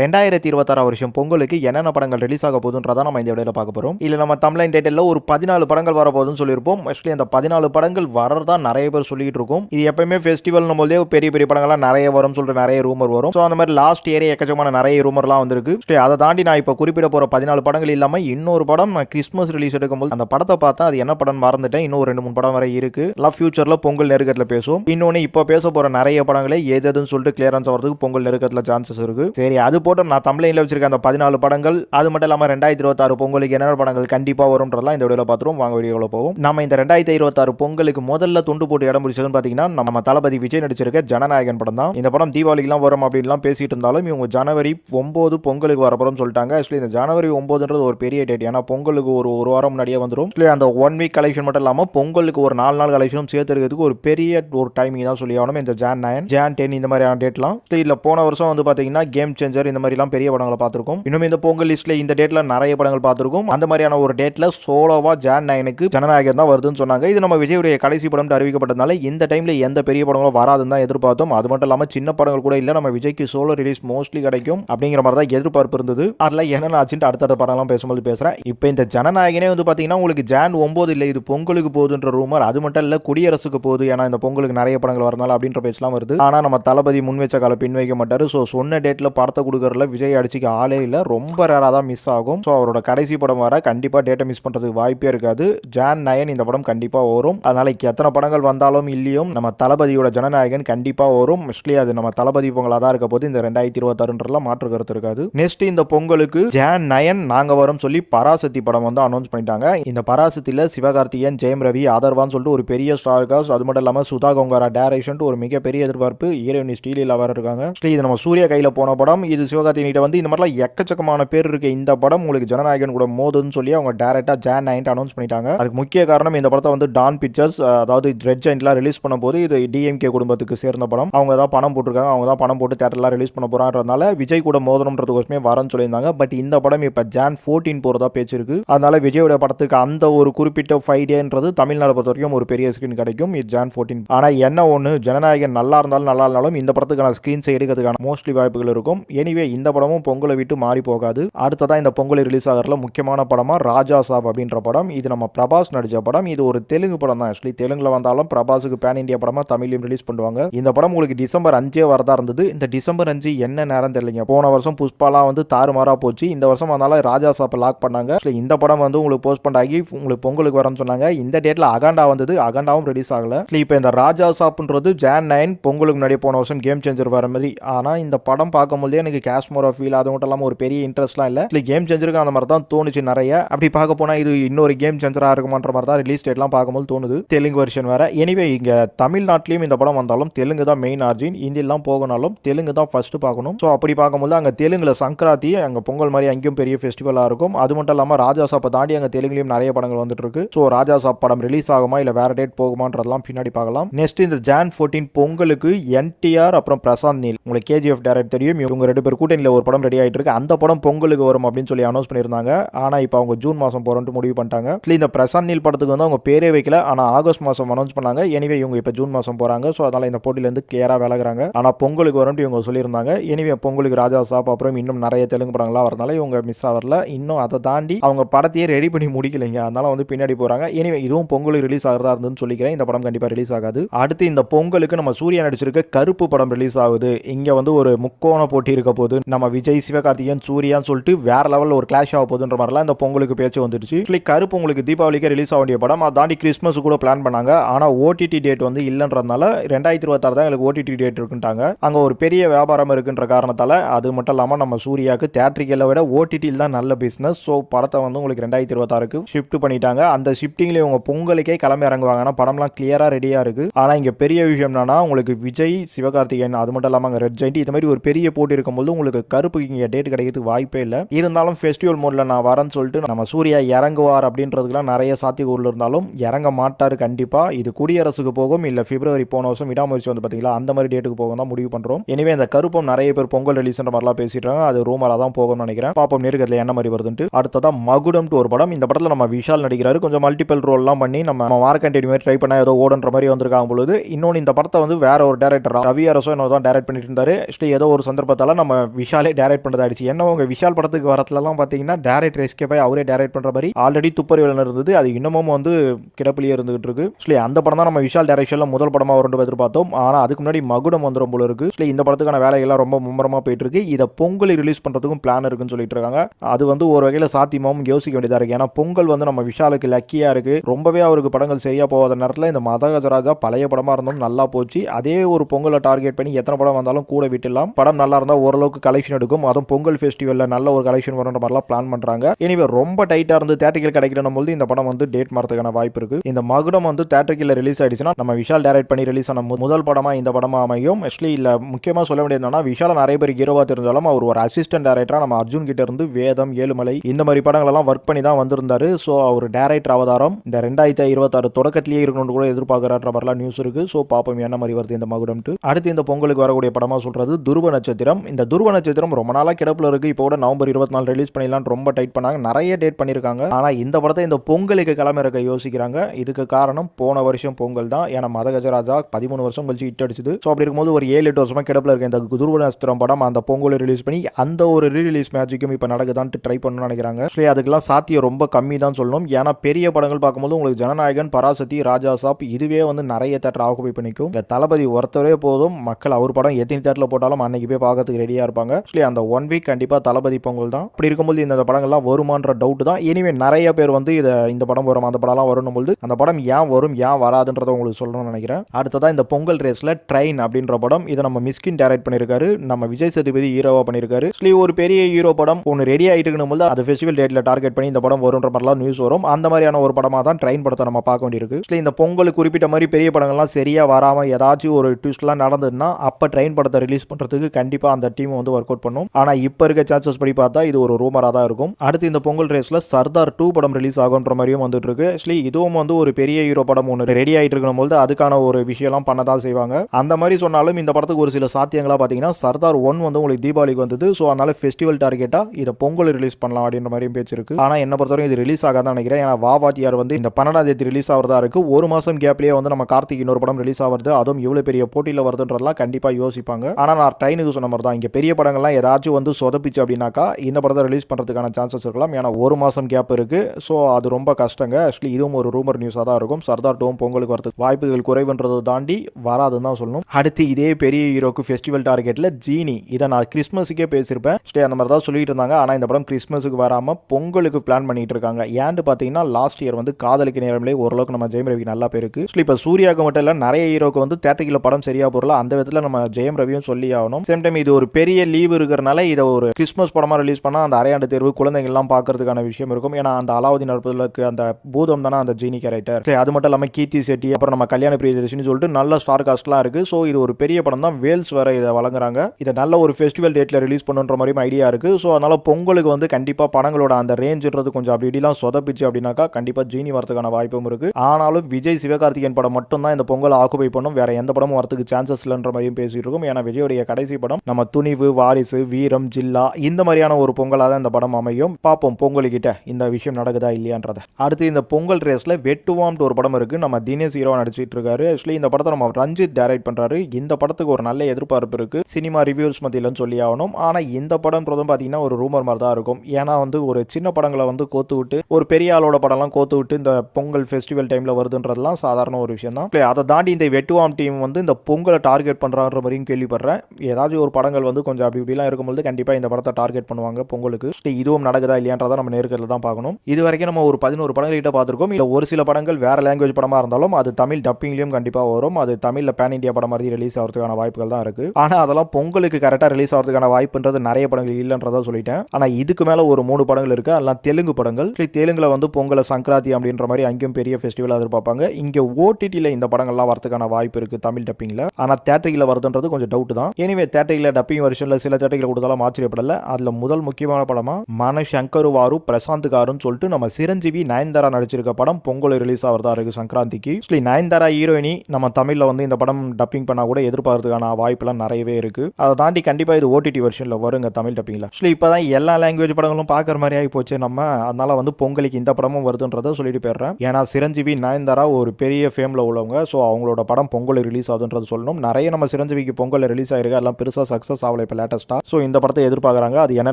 ரெண்டாயிரத்தி இருபத்தாறு வருஷம் பொங்கலுக்கு என்னென்ன படங்கள் ரிலீஸ் ஆக போகுதுன்றதா நம்ம இந்த வீடியோவில் பார்க்க போகிறோம் இல்லை நம்ம தமிழ் டேட்டில் ஒரு பதினாலு படங்கள் வர போகுதுன்னு சொல்லியிருப்போம். மோஸ்ட்லி அந்த பதினாலு படங்கள் வரதா நிறைய பேர் சொல்லிட்டு இருக்கும். இது எப்பயுமே ஃபெஸ்டிவல் போதே பெரிய பெரிய படங்கள்லாம் நிறைய வரும்னு சொல்லிட்டு நிறைய ரூமர் வரும். ஸோ அந்த மாதிரி லாஸ்ட் இயரே எக்கச்சக்கமான நிறைய ரூமர்லாம் வந்திருக்கு. சரி அதை தாண்டி நான் இப்போ குறிப்பிட போகிற பதினாலு படங்கள் இல்லாமல் இன்னொரு படம் நான் கிறிஸ்மஸ் ரிலீஸ் எடுக்கும்போது அந்த படத்தை பார்த்தா அது என்ன படம் மறந்துட்டேன். இன்னும் ரெண்டு மூணு படம் வரை இருக்கு. எல்லாம் ஃபியூச்சரில் பொங்கல் நெருக்கத்தில் பேசுவோம். இன்னொன்று இப்போ பேச போகிற நிறைய படங்களே எது எதுன்னு சொல்லிட்டு கிளியரன்ஸ் வரதுக்கு பொங்கல் நெருக்கத்தில் சான்சஸ் இருக்கு. சரி அது போட்டு நான் தமிழில் வச்சிருக்க அந்த பதினாலு படங்கள் அது மட்டும் இல்லாமல் ரெண்டாயிரத்தி இருபத்தாறு பொங்கலுக்கு என்னென்ன படங்கள் கண்டிப்பாக வரும்ன்றதெல்லாம் இந்த வீடியோவில் பார்த்துருவோம். வாங்க வீடியோவில் போவோம். நம்ம இந்த ரெண்டாயிரத்தி இருபத்தாறு பொங்கலுக்கு முதல்ல துண்டு போட்டு இடம் பிடிச்சதுன்னு பார்த்தீங்கன்னா நம்ம தளபதி விஜய் நடிச்சிருக்க ஜனநாயகன் படம் தான். இந்த படம் தீபாவளிக்குலாம் வரும் அப்படின்லாம் பேசிட்டு இருந்தாலும் இவங்க ஜனவரி ஒம்பது பொங்கலுக்கு வர சொல்லிட்டாங்க. ஆக்சுவலி இந்த ஜனவரி ஒம்பதுன்றது ஒரு பெரிய டேட் ஏன்னா பொங்கலுக்கு ஒரு ஒரு வாரம் முன்னாடியே வந்துடும் ஆக்சுவலி அந்த ஒன் வீக் கலெக்ஷன் மட்டும் இல்லாமல் பொங்கலுக்கு ஒரு நாலு நாள் கலெக்ஷனும் சேர்த்து இருக்கிறதுக்கு ஒரு பெரிய ஒரு டைமிங் தான் சொல்லி ஆகணும். இந்த ஜான் நைன் ஜான் டென் இந்த மாதிரியான டேட்லாம் இல்லை போன வருஷம் வந்து பார்த்தீங்கன்னா கேம் சேஞ்சர் இந்த மாதிரிலாம் பெரிய படங்களை பார்த்துருக்கோம். இன்னும் இந்த பொங்கல் லிஸ்ட்டில் இந்த டேட்டில் நிறைய படங்கள் பார்த்துருக்கோம். அந்த மாதிரியான ஒரு டேட்டில் சோலோவா ஜான் நைனுக்கு ஜனநாயகம் தான் வருதுன்னு சொன்னாங்க. இது நம்ம விஜயுடைய கடைசி படம் அறிவிக்கப்பட்டதுனால இந்த டைமில் எந்த பெரிய படங்களும் வராதுன்னு தான் எதிர்பார்த்தோம். அது மட்டும் இல்லாமல் சின்ன படங்கள் கூட இல்லை. நம்ம விஜய்க்கு சோலோ ரிலீஸ் மோஸ்ட்லி கிடைக்கும் அப்படிங்கிற மாதிரி தான் எதிர்பார்ப்பு இருந்தது. அதில் என்னென்ன ஆச்சுன்ட்டு அடுத்தடுத்த படம்லாம் பேசும்போது பேசுகிறேன் இப்போ இந்த ஜனநாயகனே வந்து பார்த்தீங்கன்னா உங்களுக்கு ஜான் ஒம்பது இல்லை இது பொங்கலுக்கு போகுதுன்ற ரூமர் அது மட்டும் இல்லை குடியரசுக்கு போகுது. ஏன்னா இந்த பொங்கலுக்கு நிறைய படங்கள் வரனால அப்படின்ற பேசலாம் வருது. ஆனால் நம்ம தளபதி முன் வச்ச கால பின் வைக்க மாட்டாரு. ஸோ சொன்ன டேட்டில் படத்தை கொடுக்கறதுல விஜய் அடிச்சுக்க ஆளே இல்லை. ரொம்ப ரேராக தான் மிஸ் ஆகும். ஸோ அவரோட கடைசி படம் வர கண்டிப்பாக டேட்டை மிஸ் பண்ணுறதுக்கு வாய்ப்பே இருக்காது. ஜான் நயன் இந்த படம் கண்டிப்பாக வரும். அதனால எத்தனை படங்கள் வந்தாலும் இல்லையும் நம்ம தளபதியோட ஜனநாயகன் கண்டிப்பாக வரும். மோஸ்ட்லி அது நம்ம தளபதி பொங்கலாக தான் இருக்க போது இந்த ரெண்டாயிரத்தி இருபத்தாறுன்றலாம் மாற்று கருத்து இருக்காது. நெக்ஸ்ட் இந்த பொங்கலுக்கு ஜான் நயன் நாங்க வரும் சொல்லி பராசக்தி படம் வந்து அனௌன்ஸ் பண்ணிட்டாங்க. இந்த பராசக்தியில் சிவகார்த்திகேயன் ஜெயம் ரவி ஆதர்வான்னு சொல்லிட்டு ஒரு பெரிய ஸ்டார் காஸ்ட் அது மட்டும் இல்லாமல் சுதா கொங்காரா டேரக்ஷன் ஒரு மிகப்பெரிய எதிர்பார்ப்பு. ஹீரோயினி ஸ்டீலில் வர இருக்காங்க. இது நம்ம சூரிய கையில் போன படம். இது சிவகார்த்திகிட்ட வந்து இந்த மாதிரிலாம் எக்கச்சக்கமான பேர் இருக்கு. இந்த படம் உங்களுக்கு ஜனநாயகன் கூட மோதுன்னு சொல்லி அவங்க டேரக்டா ஜான் நைன்ட் அனௌன்ஸ் பண்ணிட்டாங்க. அதுக்கு முக்கிய காரணம் இந்த படத்தை வந்து டான் பிக்சர்ஸ் அதாவது ரெட் ஜெயின்ட்லாம் ரிலீஸ் பண்ணும்போது இது டிஎம்கே குடும்பத்துக்கு சேர்ந்த படம். அவங்க தான் பணம் போட்டிருக்காங்க. அவங்க தான் பணம் போட்டு தேட்டர்லாம் ரிலீஸ் பண்ண போகிறான்றதுனால விஜய் கூட மோதணுன்றதுக்கோசமே வரேன்னு சொல்லியிருந்தாங்க. பட் இந்த படம் இப்போ ஜான் ஃபோர்டீன் போகிறதா பேச்சு இருக்கு. அதனால விஜயோட படத்துக்கு அந்த ஒரு குறிப்பிட்ட ஃபைவ் டேன்றது தமிழ்நாடு பொறுத்த வரைக்கும் ஒரு பெரிய ஸ்க்ரீன் கிடைக்கும். இது ஜான் ஃபோர்டீன் ஆனால் என்ன ஒன்று ஜனநாயகன் நல்லா இருந்தாலும் நல்லா இருந்தாலும் இந்த படத்துக்கான ஸ்க்ரீன்ஸை எடுக்கிறதுக்கான மோஸ்ட்லி வாய்ப்புகள் இருக்கும். எனிவே இந்த படமும் பொங்கலை விட்டு மாறி போகாது. அடுத்ததான் இந்த பொங்கலை ரிலீஸ் ஆகிறதுல முக்கியமான படமா ராஜா சாப் அப்படின்ற படம். இது நம்ம பிரபாஸ் நடிச்ச படம். இது ஒரு தெலுங்கு படம் தான் ஆக்சுவலி தெலுங்குல வந்தாலும் பிரபாஸுக்கு பேன் இந்தியா படமா தமிழ்லையும் ரிலீஸ் பண்ணுவாங்க. இந்த படம் உங்களுக்கு டிசம்பர் அஞ்சே வரதா இருந்தது. இந்த டிசம்பர் அஞ்சு என்ன நேரம் தெரியலங்க. போன வருஷம் புஷ்பாலாம் வந்து தாறுமாறா போச்சு. இந்த வருஷம் அதனால ராஜா சாப்பை லாக் பண்ணாங்க. இந்த படம் வந்து உங்களுக்கு போஸ்ட்பண்ட் பண்ணாகி உங்களுக்கு பொங்கலுக்கு வரேன்னு சொன்னாங்க. இந்த டேட்ல அகாண்டா வந்தது. அகாண்டாவும் ரிலீஸ் ஆகல. இப்போ இந்த ராஜா சாப்ன்றது ஜான் நைன் பொங்கலுக்கு முன்னாடி போன வருஷம் கேம் சேஞ்சர் வர மாதிரி. ஆனால் இந்த படம் பார்க்கும்போதே எனக்கு கேஷ்மோரா ஃபீல் அது மட்டும் இல்லாமல் ஒரு பெரிய இன்ட்ரெஸ்ட்லாம் இல்லை. இல்லை கேம் சேஞ்சருக்கு அந்த மாதிரி தான் தோணுச்சு நிறைய. அப்படி பார்க்க போனால் இது இன்னொரு கேம் சேஞ்சராக இருக்குமான்ற மாதிரி தான் ரிலீஸ் டேட்லாம் பார்க்கும்போது தோணுது. தெலுங்கு வெர்ஷன் வேறு. எனிவே இங்கே தமிழ்நாட்டிலையும் இந்த படம் வந்தாலும் தெலுங்கு தான் மெயின் ஆர்ஜின் இந்தியெல்லாம் போகணாலும் தெலுங்கு தான் ஃபர்ஸ்ட் பார்க்கணும். ஸோ அப்படி பார்க்கும்போது அங்கே தெலுங்குல சங்கராத்தி அங்கே பொங்கல் மாதிரி அங்கேயும் பெரிய ஃபெஸ்டிவலாக இருக்கும். அது மட்டும் இல்லாமல் ராஜா சாப்பை தாண்டி அங்கே தெலுங்குலையும் நிறைய படங்கள் வந்துட்டு இருக்கு. ஸோ ராஜா சாப் படம் ரிலீஸ் ஆகுமா இல்லை வேற டேட் போகுமான்றதெல்லாம் பின்னாடி பார்க்கலாம். நெக்ஸ்ட் இந்த ஜான் ஃபோர்டீன் பொங்கலுக்கு என்டிஆர் அப்புறம் பிரசாந்த் நீல். உங்களுக்கு கேஜிஎஃப் டேரக்ட் தெரியும். இவங்க ரெண்டு ஒரு கூட்டணியில் ஒரு படம் ரெடி ஆகிட்டு இருக்கு. அந்த படம் பொங்கலுக்கு வரும் அப்படின்னு சொல்லி அனௌன்ஸ் பண்ணியிருந்தாங்க. ஆனால் இப்போ அவங்க ஜூன் மாதம் போகிறோன்ட்டு முடிவு பண்ணிட்டாங்க. Actually, இந்த பிரசாந்த் நீல் படத்துக்கு வந்து அவங்க பேரே வைக்கல. ஆனால் ஆகஸ்ட் மாதம் அனௌன்ஸ் பண்ணாங்க. எனிவே இவங்க இப்போ ஜூன் மாதம் போகிறாங்க ஸோ அதனால் இந்த போட்டியிலேருந்து கிளியராக விலகிறாங்க. ஆனால் பொங்கலுக்கு வரும்னு இவங்க சொல்லியிருந்தாங்க. எனிவே பொங்கலுக்கு ராஜா சாப் அப்புறம் இன்னும் நிறைய தெலுங்கு படங்கள்லாம் வரனால இவங்க மிஸ் ஆகல இன்னும் அதை தாண்டி அவங்க படத்தையே ரெடி பண்ணி முடிக்கலைங்க. அதனால வந்து பின்னாடி போகிறாங்க எனிவே இதுவும் பொங்கலுக்கு ரிலீஸ் ஆகிறதா இருந்துன்னு சொல்லிக்கிறேன். இந்த படம் கண்டிப்பாக ரிலீஸ் ஆகாது. அடுத்து இந்த பொங்கலுக்கு நம்ம சூர்யா நடிச்சிருக்க கருப்பு படம் ரிலீஸ் ஆகுது. இங்கே வந்து ஒரு முக்கோண போட்டி இருக்க போது நம்ம விஜய் சிவகார்த்திகேயன் சூர்யான்னு சொல்லிட்டு வேற லெவலில் ஒரு கிளாஷ் ஆக போகுதுன்ற மாதிரிலாம் இந்த பொங்கலுக்கு பேச்சு வந்துடுச்சு. Actually, கருப்பு உங்களுக்கு தீபாவளிக்கு ரிலீஸ் ஆக வேண்டிய படம். அதை தாண்டி கிறிஸ்மஸ் கூட பிளான் பண்ணாங்க. ஆனால் ஓடிடி டேட் வந்து இல்லைன்றதுனால ரெண்டாயிரத்தி இருபத்தாறு தான் எங்களுக்கு ஓடிடி டேட் இருக்குன்ட்டாங்க. அங்கே ஒரு பெரிய வியாபாரம் இருக்குன்ற காரணத்தால் அது மட்டும் இல்லாமல் நம்ம சூர்யாவுக்கு தேட்ரிக்கலை விட ஓடிடியில் தான் நல்ல பிஸ்னஸ் ஸோ படத்தை வந்து உங்களுக்கு ரெண்டாயிரத்தி இருபத்தாறுக்கு ஷிஃப்ட் பண்ணிட்டாங்க. அந்த ஷிஃப்டிங்லேயே உங்க பொங்கலுக்கே கிளம்பி இறங்குவாங்க. ஆனால் படம்லாம் கிளியராக ரெடியாக இருக்கு. ஆனால் இங்கே பெரிய விஷயம் என்னன்னா உங்களுக்கு விஜய் சிவகார்த்திகேயன் அது மட்டும் இல்லாமல் ரெட் ஜெயின்ட் இது மாதிரி ஒரு பெரிய போட்டி இருக்கும்போது உங்களுக்கு கருப்புக்கு இங்கே டேட் கிடைக்கிறதுக்கு வாய்ப்பே இல்லை. இருந்தாலும் ஃபெஸ்டிவல் மோடில் நான் வரேன்னு சொல்லிட்டு நம்ம சூர்யா இறங்குவார் அப்படின்றதுக்குலாம் நிறைய சாத்தியக்கூறுல இருந்தாலும் இறங்க மாட்டார் கண்டிப்பாக இது குடியரசுக்கு போகும் இல்லை பிப்ரவரி போன வருஷம் விடாமுயற்சி வந்து பார்த்தீங்களா அந்த மாதிரி டேட்டுக்கு போகும் தான் முடிவு பண்ணுறோம் எனவே இந்த கருப்பம் நிறைய பேர் பொங்கல் ரிலீஸ்ன்ற மாதிரிலாம் பேசிட்டாங்க அது ரூமராக தான் போகும்னு நினைக்கிறேன். பாப்போம் நெருக்கத்தில் என்ன மாதிரி வருதுன்ட்டு. அடுத்ததான் மகுடம் ஒரு படம். இந்த படத்தில் நம்ம விஷால் நடிக்கிறாரு. கொஞ்சம் மல்டிபிள் ரோல்லாம் பண்ணி நம்ம நம்ம மார்க்கண்டேட் மாதிரி ட்ரை பண்ணால் ஏதோ ஓடுன்ற மாதிரி வந்திருக்காங்க பொழுது இன்னொன்று இந்த படத்தை வந்து வேற ஒரு டேரக்டர் ரவி அரசோ என்ன தான் டைரக்ட் பண்ணிட்டு இருந்தாரு. ஏதோ ஒரு சந்தர்ப்பத்தால் நம்ம விஷாலே டேரக்ட் பண்ணுறதாயிடுச்சு என்ன உங்க விஷால் படத்துக்கு வரத்துலலாம் பார்த்தீங்கன்னா டேரக்ட் எஸ்கேப் போய் அவரே டேரக்ட் பண்ணுற மாதிரி ஆல்ரெடி துப்பறி வேலை இருந்தது. அது இன்னமும் வந்து கிடப்பிலேயே இருந்துகிட்டு இருக்கு. ஆக்சுவலி அந்த படம் தான் நம்ம விஷால் டேரக்ஷனில் முதல் படமாக வரும் எதிர்பார்த்தோம். ஆனால் அதுக்கு முன்னாடி மகுடம் வந்துடும் போல இருக்கு. ஆக்சுவலி இந்த படத்துக்கான வேலைகள்லாம் ரொம்ப மும்முரமாக போயிட்டு இருக்கு இதை பொங்கல் ரிலீஸ் பண்ணுறதுக்கும் பிளான் இருக்குன்னு சொல்லிட்டு இருக்காங்க. அது வந்து ஒரு வகையில் சாத்தியமாகவும் யோசிக்க வேண்டியதாக இருக்கு. ஏன்னா பொங்கல் வந்து நம்ம விஷாலுக்கு லக்கியாக இருக்கு. ரொம்பவே அவருக்கு படங்கள் சரியாக போகாத நேரத்தில் இந்த மதகஜராஜா பழைய படமாக இருந்தாலும் நல்லா போச்சு. அதே ஒரு பொங்கலை டார்கெட் பண்ணி எத்தனை படம் வந்தாலும் கூட விட்டுலாம் படம் நல்லா இருந்தால் ஓரளவுக்கு கலெக்ஷன் எடுக்கும். அதுவும் பொங்கல் ஃபெஸ்டிவலில் நல்ல ஒரு கலெக்ஷன் வரும்ன்ற மாதிரிலாம் பிளான் பண்ணுறாங்க எனவே ரொம்ப டைட்டாக இருந்து தேட்டரிக்கல் கிடைக்கணும் போது இந்த படம் வந்து டேட் மாறதுக்கான வாய்ப்பு இருக்கு. இந்த மகுடம் வந்து தேட்டரிக்கல் ரிலீஸ் ஆயிடுச்சுன்னா நம்ம விஷால் டைரக்ட் பண்ணி ரிலீஸ் ஆன முதல் படமாக இந்த படமாக அமையும். ஆக்சுவலி இல்லை முக்கியமாக சொல்ல வேண்டியது என்னன்னா விஷால நிறைய பேர் ஹீரோவாக தெரிஞ்சாலும் அவர் ஒரு அசிஸ்டன்ட் டேரக்டராக நம்ம அர்ஜுன் கிட்ட இருந்து வேதம் ஏழுமலை இந்த மாதிரி படங்களெல்லாம் ஒர்க் பண்ணி தான் வந்திருந்தாரு. ஸோ அவர் டேரக்டர் அவதாரம். இந்த ரெண்டாயிரத்தி இருபத்தாறு தொடக்கத்திலேயே இருக்கணும்னு கூட எதிர்பார்க்குறான்ற மாதிரிலாம் நியூஸ் இருக்கு. ஸோ பார்ப்போம் என்ன மாதிரி வருது இந்த மகுடம்ட்டு அடுத்து இந்த பொங்கலுக்கு வரக்கூடிய படமா சொல்றது துருவ நட்சத்திரம். இந்த துருவ நட்சத்திரம் ரொம்ப நாளாக கிடப்பில் இருக்கு. இப்போ கூட நவம்பர் இருபத்தி நாலு ரிலீஸ் பண்ணிடலாம் ரொம்ப டைட் பண்ணாங்க. நிறைய டேட் பண்ணியிருக்காங்க ஆனால் இந்த படத்தை இந்த பொங்கலுக்கு கிளம்ப இருக்க யோசிக்கிறாங்க. இதுக்கு காரணம் போன வருஷம் பொங்கல் தான். ஏன்னா மதகஜராஜா பதிமூணு வருஷம் கழிச்சு ஹிட் அடிச்சது. ஸோ அப்படி இருக்கும்போது ஒரு ஏழு எட்டு வருஷமாக கிடப்பில் இருக்க இந்த துருவ நட்சத்திரம் படம் அந்த பொங்கலை ரிலீஸ் பண்ணி அந்த ஒரு ரீ ரிலீஸ் மேஜிக்கும் இப்போ நடக்குதான்ட்டு ட்ரை பண்ணணும்னு நினைக்கிறாங்க. ஸோ அதுக்கெல்லாம் சாத்தியம் ரொம்ப கம்மி தான் சொல்லணும். ஏன்னா பெரிய படங்கள் பார்க்கும்போது உங்களுக்கு ஜனநாயகன் பராசக்தி ராஜா சாப் இதுவே வந்து நிறைய தேட்டர் ஆக்குபை பண்ணிக்கும். இந்த தளபதி ஒருத்தரே போதும். மக்கள் அவர் படம் எத்தனை தேட்டரில் போட்டாலும் அன்னைக்கு போய் பார்க்கறதுக்கு ரெடியாக இருப்பாங்க. ஆக்சுவலி அந்த ஒன் வீக் கண்டிப்பாக தளபதி பொங்கல் தான். அப்படி இருக்கும்போது இந்த படங்கள்லாம் வருமான்ற டவுட் தான். இனிமே நிறைய பேர் வந்து இதை இந்த படம் வரும் அந்த படம்லாம் வரும் பொழுது அந்த படம் ஏன் வரும் ஏன் வராதுன்றத உங்களுக்கு சொல்லணும்னு நினைக்கிறேன். அடுத்ததா இந்த பொங்கல் ரேஸில் ட்ரெயின் அப்படின்ற படம் இதை நம்ம மிஸ்கின் டைரக்ட் பண்ணியிருக்காரு நம்ம விஜய் சேதுபதி ஹீரோவாக பண்ணியிருக்காரு ஆக்சுவலி ஒரு பெரிய ஹீரோ படம் ஒன்று ரெடி ஆகிட்டு போது அது ஃபெஸ்டிவல் டேட்டில் டார்கெட் பண்ணி இந்த படம் வரும்ன்ற மாதிரிலாம் நியூஸ் வரும். அந்த மாதிரியான ஒரு படமாக தான் ட்ரெயின் படத்தை நம்ம பார்க்க வேண்டியிருக்கு. ஆக்சுவலி இந்த பொங்கல் குறிப்பிட்ட மாதிரி பெரிய படங்கள்லாம் சரியாக வராமல் ஏதாச்சும் ஒரு ட்விஸ்ட்லாம் நடந்ததுன்னா அப்போ ட்ரெயின் படத்தை ரிலீஸ் பண்ணுறதுக்கு கண்டிப்பாக அந்த டீம் வந்து ஒர்க் அவுட் பண்ணும். ஆனால் இப்போ இருக்க சான்சஸ் படி பார்த்தா இது ஒரு ரூமராக தான் இருக்கும். அடுத்து இந்த பொங்கல் ரேஸில் சர்தார் டூ படம் ரிலீஸ் ஆகுன்ற மாதிரியும் வந்துட்டு இருக்கு ஆக்சுவலி இதுவும் வந்து ஒரு பெரிய ஹீரோ படம் ஒன்று ரெடி ஆகிட்டு இருக்கணும் போது அதுக்கான ஒரு விஷயம்லாம் பண்ண தான் செய்வாங்க. அந்த மாதிரி சொன்னாலும் இந்த படத்துக்கு ஒரு சில சாத்தியங்களா பார்த்தீங்கன்னா சர்தார் ஒன் வந்து உங்களுக்கு தீபாவளிக்கு வந்தது. ஸோ அதனால ஃபெஸ்டிவல் டார்கெட்டாக இதை பொங்கல் ரிலீஸ் பண்ணலாம் அப்படின்ற மாதிரியும் பேச்சு இருக்கு. ஆனால் என்ன பொறுத்தவரைக்கும் இது ரிலீஸ் ஆகாத நினைக்கிறேன். ஏன்னா வாவாத்தியார் வந்து இந்த பன்னெண்டாம் தேதி ரிலீஸ் ஆகிறதா இருக்கு. ஒரு மாசம் கேப்லேயே வந்து நம்ம கார்த்திக் இன்னொரு படம் ரிலீஸ் ஆகிறது. அதுவும் இவ்வளோ பெரிய போட்டியில் வருதுன்றதெல்லாம் கண்டிப்பாக யோசிப்பாங்க. ஆனால் நான் ட்ரெயினுக்கு சொன்ன மாதிரி தான். இங்கே பெரிய படங்கள்லாம் ஏதாச்சும் வந்து சொதப்பிச்சு அப்படின்னாக்கா இந்த படத்தை ரிலீஸ் பண்ணுறதுக்கான சான்சஸ் இருக்கலாம். ஏன்னா ஒரு மாதம் கேப் இருக்கு. ஸோ அது ரொம்ப கஷ்டங்க. ஆக்சுவலி இதுவும் ஒரு ரூமர் நியூஸாக தான் இருக்கும். சர்தார் டோம் பொங்கலுக்கு வரதுக்கு வாய்ப்புகள் குறைவுன்றதை தாண்டி வராதுன்னு தான் சொல்லணும். அடுத்து இதே பெரிய ஹீரோக்கு ஃபெஸ்டிவல் டார்கெட்டில் ஜீனி. இதை நான் கிறிஸ்மஸுக்கே பேசியிருப்பேன். ஸ்டே அந்த மாதிரி தான் சொல்லிட்டு இருந்தாங்க. ஆனால் இந்த படம் கிறிஸ்மஸுக்கு வராமல் பொங்கலுக்கு பிளான் பண்ணிட்டு இருக்காங்க. ஏன்னு பார்த்தீங்கன்னா லாஸ்ட் இயர் வந்து காதலிக்கு நேரமிலே ஓரளவுக்கு நம்ம ஜெயம் ரவிக்கு நல்லா பேருக்கு இப்போ சூர்யாவுக்கு மட்டும் இல்லை நிறைய ஹீரோக்கு வந்து தேட்டரிக்கில் படம் சரியாக போகல அந்த விதத்தில் நம்ம ஜெயம் ரவியும் சொல்லி ஆகணும். சேம் டைம் இது ஒரு பெரிய லீவ் இருக்கிறனால இதை ஒரு கிறிஸ்மஸ் படமாக ரிலீஸ் பண்ணால் அந்த அரையாண்டு தேர்வு குழந்தைங்கள்லாம் பார்க்கறதுக்கான விஷயம் இருக்கும். ஏன்னா அந்த அலாவுதீன் அற்புதலுக்கு அந்த பூதம் தானே அந்த ஜீனி கேரக்டர் சரி அது மட்டும் இல்லாமல் கீர்த்தி செட்டி அப்புறம் நம்ம கல்யாண பிரியதர்ஷினி சொல்லிட்டு நல்ல ஸ்டார் காஸ்ட்லாம் இருக்கு. ஸோ இது ஒரு பெரிய படம் தான். வேல்ஸ் வர இதை வழங்குறாங்க. இதை நல்ல ஒரு ஃபெஸ்டிவல் டேட்டில் ரிலீஸ் பண்ணுன்ற மாதிரியும் ஐடியா இருக்கு. ஸோ அதனால் பொங்கலுக்கு வந்து கண்டிப்பாக படங்களோட அந்த ரேஞ்சுன்றது கொஞ்சம் அப்படி இப்படிலாம் சொதப்பிச்சு அப்படின்னாக்கா கண்டிப்பாக ஜீனி வரதுக்கான வாய்ப்பும் இருக்குது ஆனாலும் விஜய் சிவகார்த்திகேயன் படம் மட்டும் தான் இந்த பொங்கலை ஆக்குபை பண்ணும். வேற எந்த படமும் வரதுக்கு சான்சஸ் இல்லைன்ற மாதிரியும் பேசிட்டு இருக்கும். ஏன்னா விஜயோடைய கடைசி படம் நம்ம துணிவு வாரிசு வீரம் ஜில்லா இந்த மாதிரியான ஒரு பொங்கலாக தான் இந்த படம் அமையும். பார்ப்போம் பொங்கலுக்கிட்ட இந்த விஷயம் நடக்குதா இல்லையான்றத. அடுத்து இந்த பொங்கல் ரேஸில் வெட்டுவாம்ட்டு ஒரு படம் இருக்குது நம்ம தினேஷ் ஹீரோ நடிச்சிட்டு இருக்காரு. ஆக்சுவலி இந்த படத்தை நம்ம ரஞ்சித் டைரக்ட் பண்ணுறாரு இந்த படத்துக்கு ஒரு நல்ல எதிர்பார்ப்பு இருக்குது சினிமா ரிவ்யூஸ் மத்தியிலும் சொல்லி ஆகணும். ஆனால் இந்த படம் பிரதம் பார்த்தீங்கன்னா ஒரு ரூமர் மாதிரி தான் இருக்கும். ஏன்னா வந்து ஒரு சின்ன படங்களை வந்து கோத்து விட்டு ஒரு பெரிய ஆளோட படம்லாம் கோத்து விட்டு இந்த பொங்கல் ஃபெஸ்டிவல் டைமில் வருதுன்றதெல்லாம் சாதாரண ஒரு விஷயம் தான் அதை தாண்டி இந்த வெட்டுவாம் டீம் வந்து இந்த பொங்கலை டார்கெட் பண்ணுறான்ற மாதிரியும் கேள்விப்படுறேன். ஏதாச்சும் ஒரு படங்கள் வந்து கொஞ்சம் அப்படி இப்படிலாம் இருக்கும்போது கண்டிப்பாக இந்த படத்தை டார்கெட் பண்ணுவாங்க பொங்கலுக்கு. இதுவும் நடக்குதா இல்லையான்றதை நம்ம நேர்கிறதுல தான் பார்க்கணும். இது வரைக்கும் நம்ம ஒரு பதினோரு படங்கள் கிட்ட பார்த்துருக்கோம். இல்லை ஒரு சில படங்கள் வேறு லாங்குவேஜ் படமாக இருந்தாலும் அது தமிழ் டப்பிங்லையும் கண்டிப்பாக வரும். அது தமிழில் பேன் இந்தியா படம் மாதிரி ரிலீஸ் ஆகிறதுக்கான வாய்ப்புகள் தான் இருக்குது ஆனால் அதெல்லாம் பொங்கலுக்கு கரெக்டாக ரிலீஸ் ஆகிறதுக்கான வாய்ப்புன்றது நிறைய படங்கள் இல்லைன்றதா சொல்லிட்டேன். ஆனால் இதுக்கு மேலே ஒரு மூணு படங்கள் இருக்குது அதெல்லாம் தெலுங்கு படங்கள். தெலுங்கில் வந்து பொங்கலை சங்கராந்தி அப்படின்ற மாதிரி அங்கேயும் பெரிய ஃபெஸ்டிவல் எதிர்பார்ப்பாங்க. இங்கே ஓடிடியில் இந்த படங்கள்லாம் வரதுக்கான வாய்ப்பு இருக்குது தமிழ் டப்பிங்கில் ஆனால் தேட்டரில் வருதுன்றது கொஞ்சம் டவுட் தான். எனிவே தேட்டரில் டப்பிங் வருஷம் கலெக்ஷனில் சில தேட்டரியில் கொடுத்தாலும் ஆச்சரியப்படல. அதில் முதல் முக்கியமான படமாக மன சங்கருவாரு பிரசாந்த் காருன்னு சொல்லிட்டு நம்ம சிரஞ்சீவி நயன்தாரா நடிச்சிருக்க படம் பொங்கல் ரிலீஸ் ஆகிறதா இருக்கு சங்கராந்திக்கு. Actually, நயன்தாரா ஹீரோயினி நம்ம தமிழில் வந்து இந்த படம் டப்பிங் பண்ணால் கூட எதிர்பார்க்கறதுக்கான வாய்ப்புலாம் நிறையவே இருக்கு. அதை தாண்டி கண்டிப்பாக இது ஓடிடி வெர்ஷனில் வருங்க தமிழ் டப்பிங்கில் ஆக்சுவலி இப்பதான் எல்லா லாங்குவேஜ் படங்களும் பார்க்குற மாதிரி ஆகி போச்சு நம்ம. அதனால வந்து பொங்கலுக்கு இந்த படமும் வருதுன்றதை சொல்லிட்டு போயிடுறேன். ஏன்னா சிரஞ்சீவி நயன்தாரா ஒரு பெரிய ஃபேமில் உள்ளவங்க. ஸோ அவங்களோட படம் பொங்கல் ரிலீஸ் ஆகுதுன்றது சொல்லணும். நிறைய நம்ம சிரஞ்சீவிக்கு பொங்கல் ரிலீஸ் ஆயிருக்கு? எல்லாம் பெருசாக சக்ஸஸ் ஆகலை இப்போ லேட்டஸ்ட்டாக ஸோ இந்த படத்தை எதிர்பார்க்குறாங்க. அது என்ன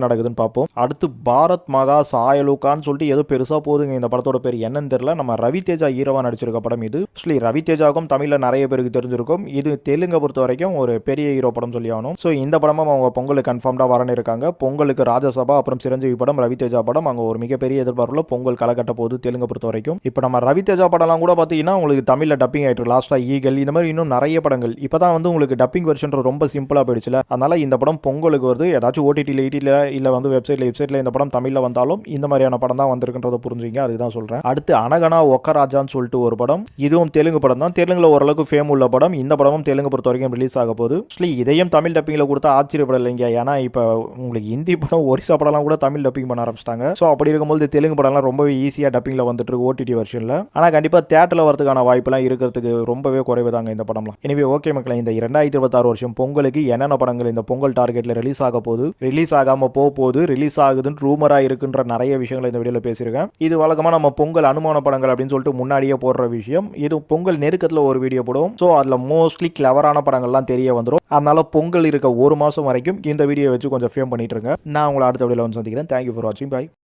நடக்குதுன்னு பார்ப்போம். அடுத்து பாரத் மகா சாயலுக்கான்னு சொல்லிட்டு ஏதோ பெருசாக போகுதுங்க? இந்த படத்தோட பேர் என்னன்னு தெரியல. நம்ம ரவி தேஜா ஹீரோவா நடிச்சிருக்க படம் இது. ஆக்சுவலி ரவி தேஜாவுக்கும் தமிழில் நிறைய பேருக்கு தெரிஞ்சிருக்கும். இது தெலுங்கை பொறுத்த வரைக்கும் ஒரு பெரிய ஹீரோ படம் சொல்லி ஆகணும். ஸோ இந்த படமும் அவங்க பொங்கலுக்கு கன்ஃபார்ம்டாக வரணும் இருக்காங்க. பொங்கலுக்கு ராஜசபா அப்புறம் சிரஞ்சீவி படம் ரவி தேஜா படம் அங்கே ஒரு மிகப்பெரிய எதிர்பார்ப்புல பொங்கல் கலக்கட்ட போது தெலுங்கை பொறுத்த வரைக்கும். இப்போ நம்ம ரவி தேஜா படம்லாம் கூட பார்த்தீங்கன்னா உங்களுக்கு தமிழில் டப்பிங் ஆயிட்டு லாஸ்ட்டாக ஈகல் இந்த மாதிரி இன்னும் நிறைய படங்கள். இப்போ தான் வந்து உங்களுக்கு டப்பிங் வெர்ஷன் ரொம்ப சிம்பிளாக போயிடுச்சுல. அதனால இந்த படம் பொங்கலுக்கு வருது. ஏதாச்சும் ஓடிடியில் ஈடியில் இல்லை வந்து வெப்சைட்டில் வெப்சைட்டில் இந்த படம் தமிழில் வந்தாலும் இந்த மாதிரியான படம் தான் வந்திருக்குன்றதை புரிஞ்சுங்க. அதுதான் சொல்கிறேன் அடுத்து அனகனா ஒக்கராஜான்னு சொல்லிட்டு ஒரு படம். இதுவும் தெலுங்கு படம் தான். தெலுங்கில் ஓரளவுக்கு ஃபேம் உள்ள படம். இந்த படமும் தெலுங்கு பொறுத்த வரைக்கும் ரிலீஸ் ஆக போகுது. ஆக்சுவலி இதையும் தமிழ் டப்பிங்கில் கொடுத்தா ஆச்சரியப்படலைங்க. ஏன்னா இப்போ உங்களுக்கு ஹிந்தி படம் ஒரிசா படம்லாம் கூட தமிழ் டப்பிங் பண்ண ஆரம்பிச்சிட்டாங்க. ஸோ அப்படி இருக்கும்போது தெலுங்கு படம்லாம் ரொம்பவே ஈஸியாக டப்பிங்கில் வந்துட்டு இருக்கு ஓடிடி வெர்ஷனில் ஆனால் கண்டிப்பாக தேட்டரில் வரதுக்கான வாய்ப்பெல்லாம் இருக்கிறதுக்கு ரொம்பவே குறைவு தாங்க இந்த படம்லாம். எனவே ஓகே மக்களை இந்த இரண்டாயிரத்தி இருபத்தாறு வருஷம் பொங்கலுக்கு என்னென்ன படங்கள் இந்த பொங்கல் டார்கெட்டில் ரிலீஸ் ஆக போகுது. ரிலீஸ் ஆகாமல் போக போகுது. ரிலீஸ் ஆகுதுன்னு ரூமராக இருக்குன்ற நிறைய விஷயங்களை இந்த வீடியோவில் பேசியிருக்கேன். இது வழக்கமாக நம்ம பொங்கல் அனுமான படங்கள் அப்படின்னு சொல்லிட்டு முன்னாடியே போடுற விஷயம். இது பொங்கல் நெருக்கத்தில் ஒரு வீடியோ போடுவோம் ஸோ அதில் மோஸ்ட்லி கிளவரான படங்கள்லாம் தெரிய வந்துடும் அதனால பொங்கல் இருக்க ஒரு மாதம் வரைக்கும் இந்த வீடியோ வச்சு கொஞ்சம் ஃபேம் பண்ணிட்டு இருங்க. நான் உங்களை அடுத்த வீடியோவில் வந்து சந்திக்கிறேன். தேங்க்யூ ஃபார் வாட்சிங் பாய்